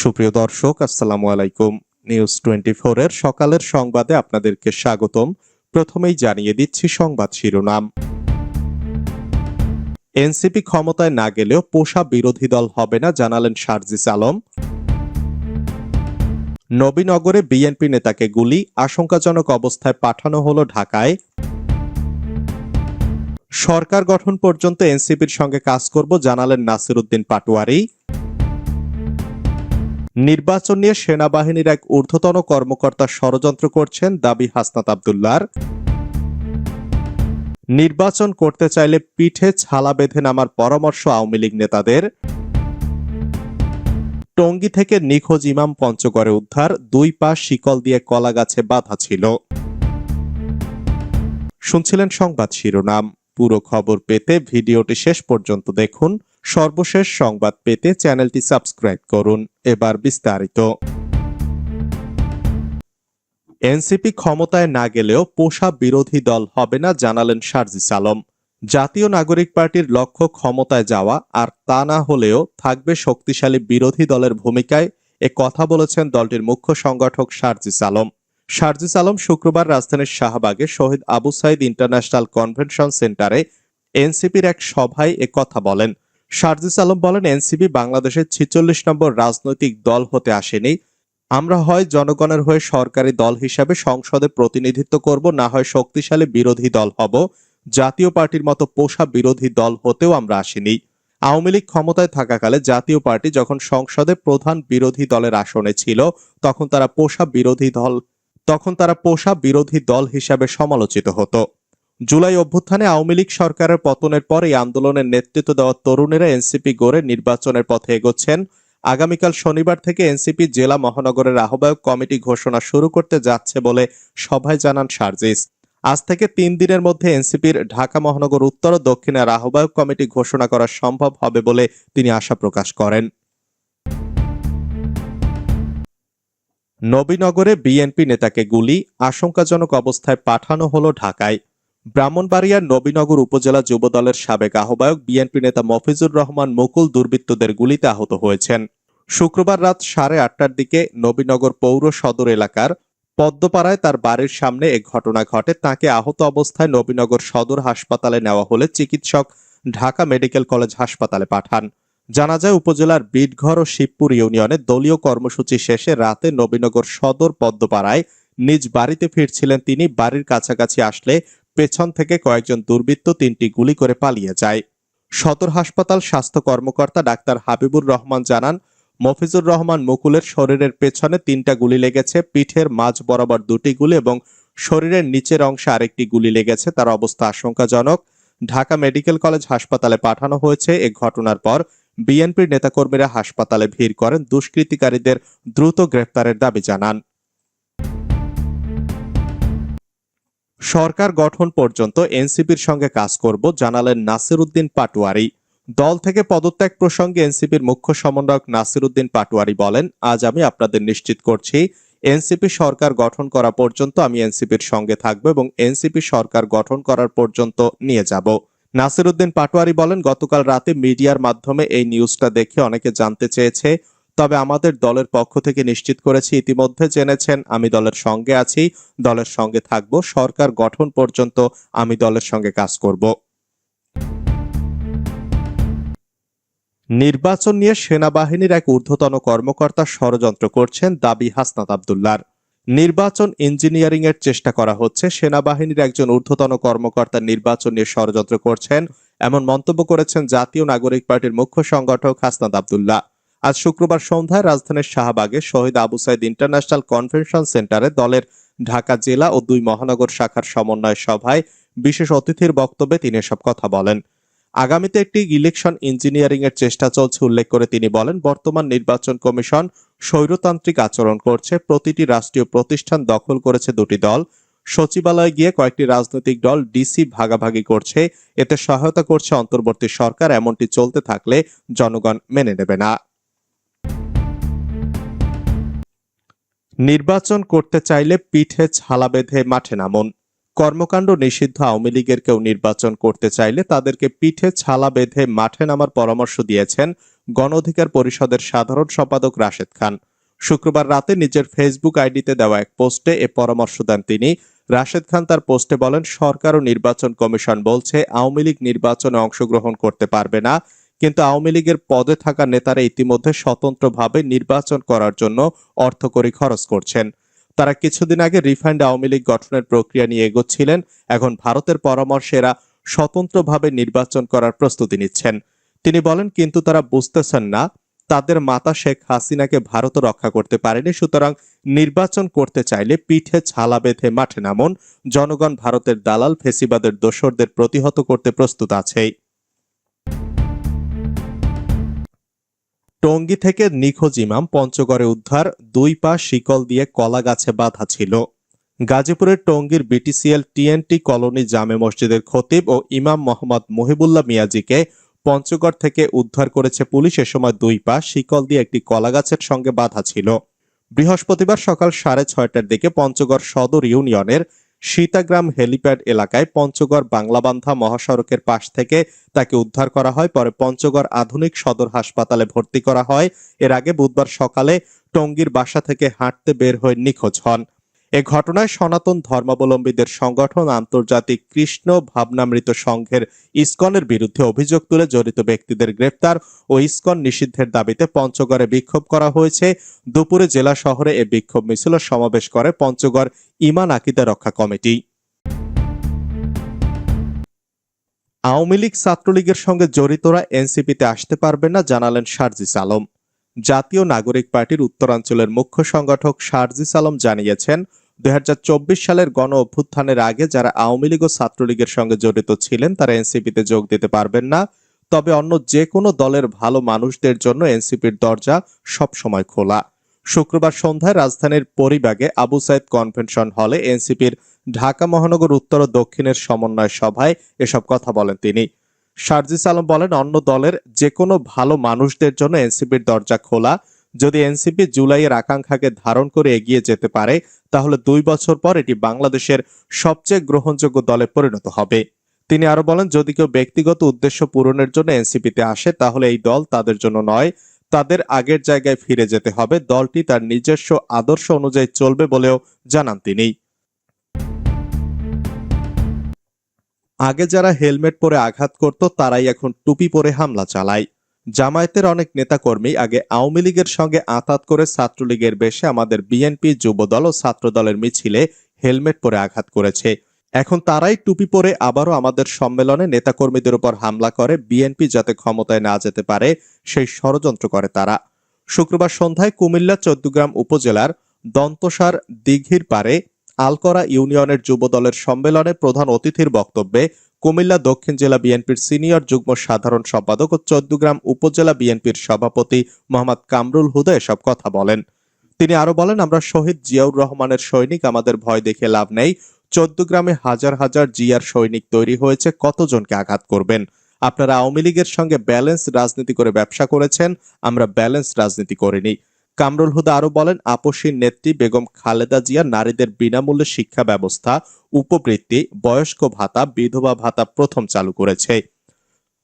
সুপ্রিয় দর্শক, আসসালামু আলাইকুম। নিউজ টোয়েন্টি এর সকালের সংবাদে আপনাদেরকে স্বাগতম। প্রথমেই জানিয়ে দিচ্ছি সংবাদ শিরোনাম। এনসিপি ক্ষমতায় না গেলেও পোষা বিরোধী দল হবে না, জানালেন শারজিস আলম। নবীনগরে বিএনপি নেতাকে গুলি, আশঙ্কাজনক অবস্থায় পাঠানো হলো ঢাকায়। সরকার গঠন পর্যন্ত এনসিপির সঙ্গে কাজ করব, জানালেন নাসিরুদ্দিন পাটোয়ারি। নির্বাচন নিয়ে সেনাবাহিনীর এক ঊর্ধ্বতন কর্মকর্তা ষড়যন্ত্র করছেন দাবি হাসনাত আবদুল্লার নির্বাচন করতে চাইলে পিঠে ছালা বেঁধে নামার পরামর্শ আওয়ামী লীগ নেতাদের। টঙ্গী থেকে নিখোঁজ ইমাম পঞ্চগড়ে উদ্ধার, দুই পা শিকল দিয়ে কলা গাছে বাধা ছিল। শুনছিলেন সংবাদ শিরোনাম। পুরো খবর পেতে ভিডিওটি শেষ পর্যন্ত দেখুন। সর্বশেষ সংবাদ পেতে চ্যানেলটি সাবস্ক্রাইব করুন। এবার বিস্তারিত। এনসিপি ক্ষমতায় না গেলেও পোষা বিরোধী দল হবে না জানালেন শারজিস আলম। জাতীয় নাগরিক পার্টির লক্ষ্য ক্ষমতায় যাওয়া আর তা না হলেও থাকবে শক্তিশালী বিরোধী দলের ভূমিকায়, এ কথা বলেছেন দলটির মুখ্য সংগঠক শারজিস আলম। শারজিস আলম শুক্রবার রাজধানীর শাহবাগে শহীদ আবু সাইদ ইন্টারন্যাশনাল কনভেনশন সেন্টারে এনসিপির এক সভায় এ কথা বলেন। শারজিস আলম বলেন, এনসিপি বাংলাদেশের ছিচল্লিশ নম্বর রাজনৈতিক দল হতে আসেনি। আমরা হয় জনগণের হয়ে সরকারি দল হিসাবে সংসদে প্রতিনিধিত্ব করব, না হয় শক্তিশালী বিরোধী দল হব। জাতীয় পার্টির মতো পোষা বিরোধী দল হতেও আমরা আসিনি। আওয়ামী লীগ ক্ষমতায় থাকাকালে জাতীয় পার্টি যখন সংসদে প্রধান বিরোধী দলের আসনে ছিল, তখন তারা পোষা বিরোধী দল তখন তারা পোষা বিরোধী দল হিসাবে সমালোচিত হতো। জুলাই অভ্যুত্থানে আওয়ামী লীগ সরকারের পতনের পর এই আন্দোলনের নেতৃত্ব দেওয়া তরুণেরা এনসিপি গড়ে নির্বাচনের পথে এগোচ্ছেন। আগামীকাল শনিবার থেকে এনসিপি জেলা মহানগরের আহ্বায়ক কমিটি ঘোষণা শুরু করতে যাচ্ছে বলে সভায় জানান শারজিস আজ থেকে তিন দিনের মধ্যে এনসিপির ঢাকা মহানগর উত্তর ও দক্ষিণের আহ্বায়ক কমিটি ঘোষণা করা সম্ভব হবে বলে তিনি আশা প্রকাশ করেন। নবীনগরে বিএনপি নেতাকে গুলি, আশঙ্কাজনক অবস্থায় পাঠানো হলো ঢাকায়। ব্রাহ্মণবাড়িয়ার নবীনগর উপজেলা যুবদলের সাবেক আহ্বায়ক বিএনপি নেতা মফিজুর রহমান মুকুল দুর্বৃত্তদের গুলিতে আহত হয়েছেন। শুক্রবার রাত সাড়ে আটটার দিকে নবীনগর পৌর সদর এলাকার পদ্মপাড়ায় তার বাড়ির সামনে এ ঘটনা ঘটে। তাকে আহত অবস্থায় নবীনগর সদর হাসপাতালে নেওয়া হলে চিকিৎসক ঢাকা মেডিকেল কলেজ হাসপাতালে পাঠান। জানা যায়, উপজেলার বিটঘর ও শিবপুর ইউনিয়নে দলীয় কর্মসূচি শেষে রাতে নবীনগর সদর পদ্মপাড়ায় নিজ বাড়িতে ফিরছিলেন তিনি। বাড়ির কাছাকাছি আসলে পেছন থেকে কয়েকজন দুর্বৃত্ত তিনটি গুলি করে পালিয়ে যায়। সদর হাসপাতাল স্বাস্থ্য কর্মকর্তা ডাক্তার হাবিবুর রহমান জানান, মফিজুর রহমান মুকুলের শরীরের পেছনে তিনটা গুলি লেগেছে, পিঠের মাঝ বরাবর দুটি গুলি এবং শরীরের নিচের অংশে আরেকটি গুলি লেগেছে, তার অবস্থা আশঙ্কাজনক। ঢাকা মেডিকেল কলেজ হাসপাতালে পাঠানো হয়েছে। এ ঘটনার পর বিএনপির নেতাকর্মীরা হাসপাতালে ভিড় করেন, দুষ্কৃতিকারীদের দ্রুত গ্রেফতারের দাবি জানান। সরকার গঠন পর্যন্ত এনসিপির সঙ্গে কাজ করব, জানালেন নাসিরুদ্দিন পাটোয়ারি। দল থেকে পদত্যাগ প্রসঙ্গে এনসিপির মুখ্য সমন্বয়ক নাসিরুদ্দিন পাটোয়ারি বলেন, আজ আমি আপনাদের নিশ্চিত করছি, এনসিপি সরকার গঠন করা পর্যন্ত আমি এনসিপির সঙ্গে থাকব এবং এনসিপি সরকার গঠন করার পর্যন্ত নিয়ে যাব। নাসিরুদ্দিন পাটোয়ারি বলেন, গতকাল রাতে মিডিয়ার মাধ্যমে এই নিউজটা দেখে অনেকে জানতে চেয়েছে তবে আমাদের দলের পক্ষ থেকে নিশ্চিত করেছি, ইতিমধ্যে জেনেছেন, আমি দলের সঙ্গে আছি, দলের সঙ্গে থাকব, সরকার গঠন পর্যন্ত আমি দলের সঙ্গে কাজ করব। নির্বাচন নিয়ে সেনাবাহিনীর এক ঊর্ধ্বতন কর্মকর্তা ষড়যন্ত্র করছেন দাবি হাসনাত আবদুল্লার। নির্বাচন ইঞ্জিনিয়ারিং এর চেষ্টা করা হচ্ছে, সেনাবাহিনীর একজন ঊর্ধ্বতন কর্মকর্তা নির্বাচন নিয়ে ষড়যন্ত্র করছেন, এমন মন্তব্য করেছেন জাতীয় নাগরিক পার্টির মুখ্য সংগঠক হাসনাত আবদুল্লাহ। আজ শুক্রবার সন্ধ্যায় রাজধানীর শাহবাগে শহীদ আবু সাইদ ইন্টারন্যাশনাল কনভেনশন সেন্টারে দলের ঢাকা জেলা ও দুই মহানগর শাখার সমন্বয় সভায় বিশেষ অতিথির বক্তব্যে তিনি এসব কথা বলেন। আগামীতে একটি ইলেকশন ইঞ্জিনিয়ারিং এর চেষ্টা চলছে উল্লেখ করে তিনি বলেন, বর্তমান নির্বাচন কমিশন স্বৈরতান্ত্রিক আচরণ করছে, প্রতিটি রাষ্ট্রীয় প্রতিষ্ঠান দখল করেছে দুটি দল, সচিবালয়ে গিয়ে কয়েকটি রাজনৈতিক দল ডিসি ভাগাভাগি করছে, এতে সহায়তা করছে অন্তর্বর্তী সরকার, এমনটি চলতে থাকলে জনগণ মেনে নেবে না। নির্বাচন করতে চাইলে পিঠে ছালা বেঁধে মাঠে নামুন। কর্মকাণ্ড নিষিদ্ধ আওয়ামী লীগের কেউ নির্বাচন করতে চাইলে তাদেরকে পিঠে ছালা বেঁধে মাঠে নামার পরামর্শ দিয়েছেন গণ অধিকার পরিষদের সাধারণ সম্পাদক রাশেদ খান। শুক্রবার রাতে নিজের ফেসবুক আইডিতে দেওয়া এক পোস্টে এ পরামর্শ দেন তিনি। রাশেদ খান তার পোস্টে বলেন, সরকার ও নির্বাচন কমিশন বলছে, আওয়ামী লীগ নির্বাচনে অংশগ্রহণ করতে পারবে না। কিন্তু আওয়ামী লীগের পদে থাকা নেতারা ইতিমধ্যে স্বতন্ত্রভাবে নির্বাচন করার জন্য অর্থকরী খরচ করছেন। তারা কিছুদিন আগে রিফাইন্ড আওয়ামী লীগ গঠনের প্রক্রিয়া নিয়ে এগোচ্ছিলেন। এখন ভারতের পরামর্শেরা স্বতন্ত্রভাবে নির্বাচন করার প্রস্তুতি নিচ্ছেন। তিনি বলেন, কিন্তু তারা বুঝতেছেন না, তাদের মাতা শেখ হাসিনাকে ভারতও রক্ষা করতে পারেনি, সুতরাং নির্বাচন করতে চাইলে পিঠে ছালা বেঁধে মাঠে নামুন। জনগণ ভারতের দালাল ফেসিবাদের দোসরদের প্রতিহত করতে প্রস্তুত আছেই। টঙ্গী থেকে নিখোঁজ ইমাম পঞ্চগড়ে উদ্ধার, দুই পা শিকল দিয়ে কলা গাছে বাঁধা ছিল। গাজীপুরের টঙ্গীর বিটিসিএল টিএনটি কলোনি জামে মসজিদের খতিব ও ইমাম মোহাম্মদ মহিবুল্লাহ মিয়াজিকে পঞ্চগড় থেকে উদ্ধার করেছে পুলিশ। এ সময় দুই পা শিকল দিয়ে একটি কলা গাছের সঙ্গে বাঁধা ছিল। বৃহস্পতিবার সকাল সাড়ে ছয়টার দিকে পঞ্চগড় সদর ইউনিয়নের সীতাগ্রাম হেলিপ্যাড এলাকায় পঞ্চগড় বাংলাবান্ধা মহাসড়কের পাশ থেকে তাকে উদ্ধার করা হয়। পরে পঞ্চগড় আধুনিক সদর হাসপাতালে ভর্তি করা হয়। এর আগে বুধবার সকালে টঙ্গীর বাসা থেকে হাঁটতে বের হয়ে নিখোঁজ হন। এ ঘটনায় সনাতন ধর্মাবলম্বীদের সংগঠন আন্তর্জাতিক কৃষ্ণ ভাবনামৃত সংঘের ইসকনের বিরুদ্ধে অভিযোগ তুলে জড়িত ব্যক্তিদের গ্রেপ্তার ও ইসকন নিষিদ্ধের দাবিতে পঞ্চগড়ে বিক্ষোভ করা হয়েছে। দুপুরে জেলা শহরে এ বিক্ষোভ মিছিল সমাবেশ করে পঞ্চগড় ইমান আকিদা রক্ষা কমিটি। আওয়ামী লীগ ছাত্রলীগের সঙ্গে জড়িতরা এনসিপিতে আসতে পারবে না, জানালেন শারজিস আলম। জাতীয় নাগরিক পার্টির উত্তরাঞ্চলের মুখ্য সংগঠক শারজিস আলম জানিয়েছেন, দুই হাজার চব্বিশ সালের গণ অভ্যুত্থানের আগে যারা আওয়ামী লীগ ও ছাত্রলীগের সঙ্গে জড়িত ছিলেন, তারা এনসিপিতে যোগ দিতে পারবেন না। তবে অন্য যে কোনো দলের ভালো মানুষদের জন্য এনসিপির দরজা সব সময় খোলা। শুক্রবার সন্ধ্যায় রাজধানীর পরিবাগে আবু সাইদ কনভেনশন হলে এনসিপির ঢাকা মহানগর উত্তর ও দক্ষিণের সমন্বয় সভায় এসব কথা বলেন তিনি। শারজিস আলম বলেন, অন্য দলের যে কোনো ভালো মানুষদের জন্য এনসিপির দরজা খোলা। যদি এনসিপি জুলাইয়ের আকাঙ্ক্ষাকে ধারণ করে এগিয়ে যেতে পারে, তাহলে দুই বছর পর এটি বাংলাদেশের সবচেয়ে গ্রহণযোগ্য দলে পরিণত হবে। তিনি আরও বলেন, যদি কেউ ব্যক্তিগত উদ্দেশ্য পূরণের জন্য এনসিপিতে আসে, তাহলে এই দল তাদের জন্য নয়, তাদের আগের জায়গায় ফিরে যেতে হবে। দলটি তার নিজস্ব আদর্শ অনুযায়ী চলবে বলেও জানান তিনি। আগে যারা হেলমেট পরে আঘাত করত, তারাই এখন টুপি পরে হামলা চালায়। জামায়াতের অনেক নেতাকর্মী আগে আওয়ামী লীগের সঙ্গে আঁতাত করে ছাত্রলীগের বেশে আমাদের বিএনপি, যুবদল ও ছাত্রদলের মিছিলে হেলমেট পরে আঘাত করেছে। এখন তারাই টুপি পরে আবারও আমাদের সম্মেলনে নেতাকর্মীদের উপর হামলা করে, বিএনপি যাতে ক্ষমতায় না যেতে পারে, সেই ষড়যন্ত্র করে তারা। শুক্রবার সন্ধ্যায় কুমিল্লা, চৌদ্দগ্রাম উপজেলার দন্তসার দিঘির পারে আলকরা ইউনিয়নের যুবদলের সম্মেলনে প্রধান অতিথির বক্তব্যে কুমিল্লা দক্ষিণ জেলা বিএনপির সিনিয়র যুগ্ম সাধারণ সম্পাদক ও চৌদ্দগ্রাম উপজেলা বিএনপির সভাপতি মোহাম্মদ কামরুল হুদা এসব কথা বলেন। তিনি আরও বলেন, আমরা শহীদ জিয়াউর রহমানের সৈনিক, আমাদের ভয় দেখে লাভ নেই। চৌদ্দগ্রামে হাজার হাজার জিয়ার সৈনিক তৈরি হয়েছে, কতজনকে আঘাত করবেন? আপনারা আওয়ামী লীগের সঙ্গে ব্যালেন্স রাজনীতি করে ব্যবসা করেছেন, আমরা ব্যালেন্স রাজনীতি করিনি। কামরুল হুদা আরও বলেন, আপসীর নেত্রী বেগম খালেদা জিয়া নারীদের বিনামূল্যে শিক্ষা ব্যবস্থা, উপবৃত্তি, বয়স্ক ভাতা, বিধবা ভাতা প্রথম চালু করেছে।